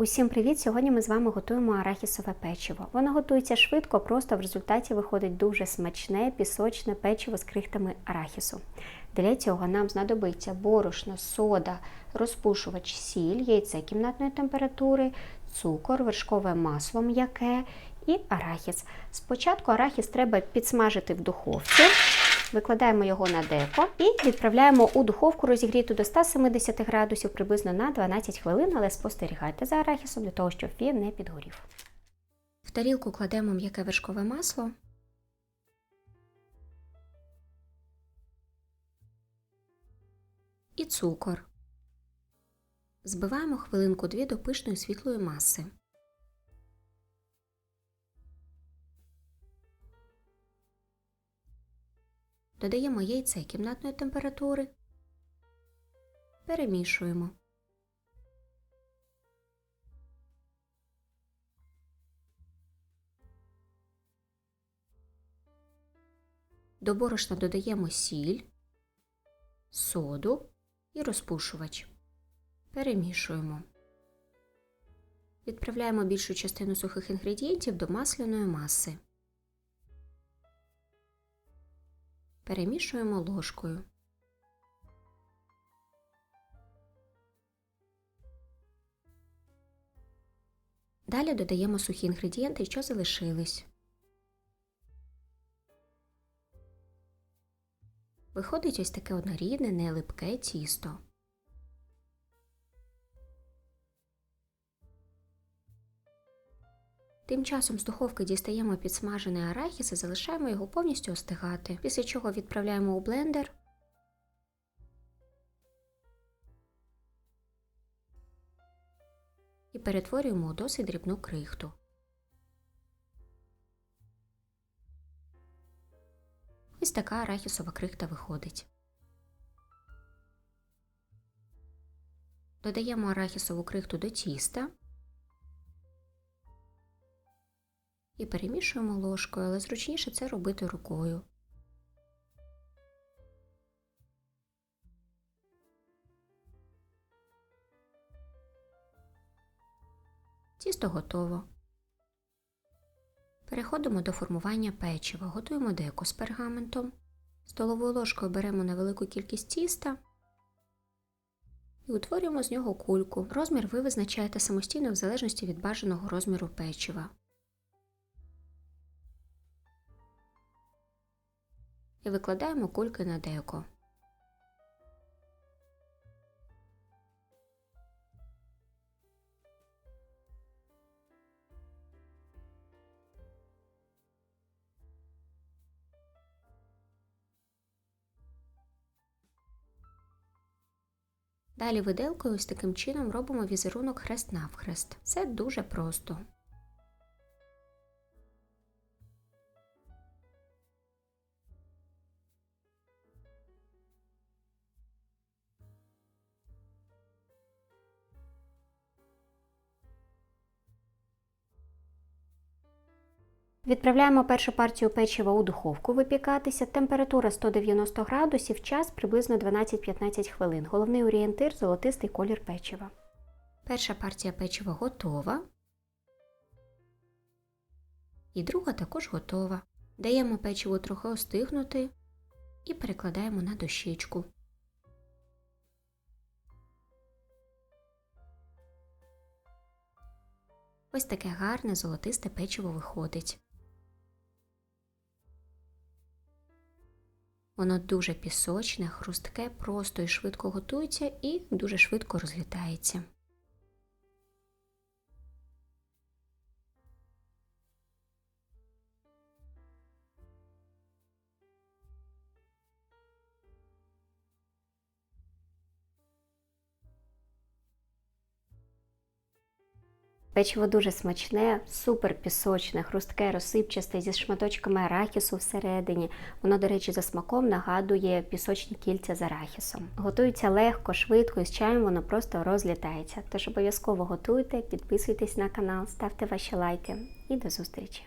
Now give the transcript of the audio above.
Усім привіт! Сьогодні ми з вами готуємо арахісове печиво. Воно готується швидко, просто в результаті виходить дуже смачне пісочне печиво з крихтами арахісу. Для цього нам знадобиться борошно, сода, розпушувач, сіль, яйце кімнатної температури, цукор, вершкове масло м'яке і арахіс. Спочатку арахіс треба підсмажити в духовці. Викладаємо його на деко і відправляємо у духовку розігріту до 170 градусів приблизно на 12 хвилин, але спостерігайте за арахісом для того, щоб він не підгорів. В тарілку кладемо м'яке вершкове масло. І цукор. Збиваємо хвилинку-дві до пишної світлої маси. Додаємо яйце кімнатної температури, перемішуємо. До борошна додаємо сіль, соду і розпушувач. Перемішуємо. Відправляємо більшу частину сухих інгредієнтів до масляної маси. Перемішуємо ложкою. Далі додаємо сухі інгредієнти, що залишились. Виходить ось таке однорідне, нелипке тісто. Тим часом з духовки дістаємо підсмажений арахіс і залишаємо його повністю остигати, після чого відправляємо у блендер. І перетворюємо у досить дрібну крихту. Ось така арахісова крихта виходить. Додаємо арахісову крихту до тіста. І перемішуємо ложкою, але зручніше це робити рукою. Тісто готово. Переходимо до формування печива. Готуємо деко з пергаментом. Столовою ложкою беремо невелику кількість тіста і утворюємо з нього кульку. Розмір ви визначаєте самостійно в залежності від бажаного розміру печива. І викладаємо кульки на деко. Далі виделкою ось таким чином робимо візерунок хрест навхрест. Це дуже просто. Відправляємо першу партію печива у духовку випікатися. Температура 190 градусів, час приблизно 12-15 хвилин. Головний орієнтир золотистий колір печива. Перша партія печива готова. І друга також готова. Даємо печиву трохи остигнути і перекладаємо на дощечку. Ось таке гарне золотисте печиво виходить. Воно дуже пісочне, хрустке, просто і швидко готується і дуже швидко розлітається. Печиво дуже смачне, супер пісочне, хрустке, розсипчасте зі шматочками арахісу всередині. Воно, до речі, за смаком нагадує пісочні кільця з арахісом. Готується легко, швидко і з чаєм воно просто розлітається. Тож обов'язково готуйте, підписуйтесь на канал, ставте ваші лайки і до зустрічі!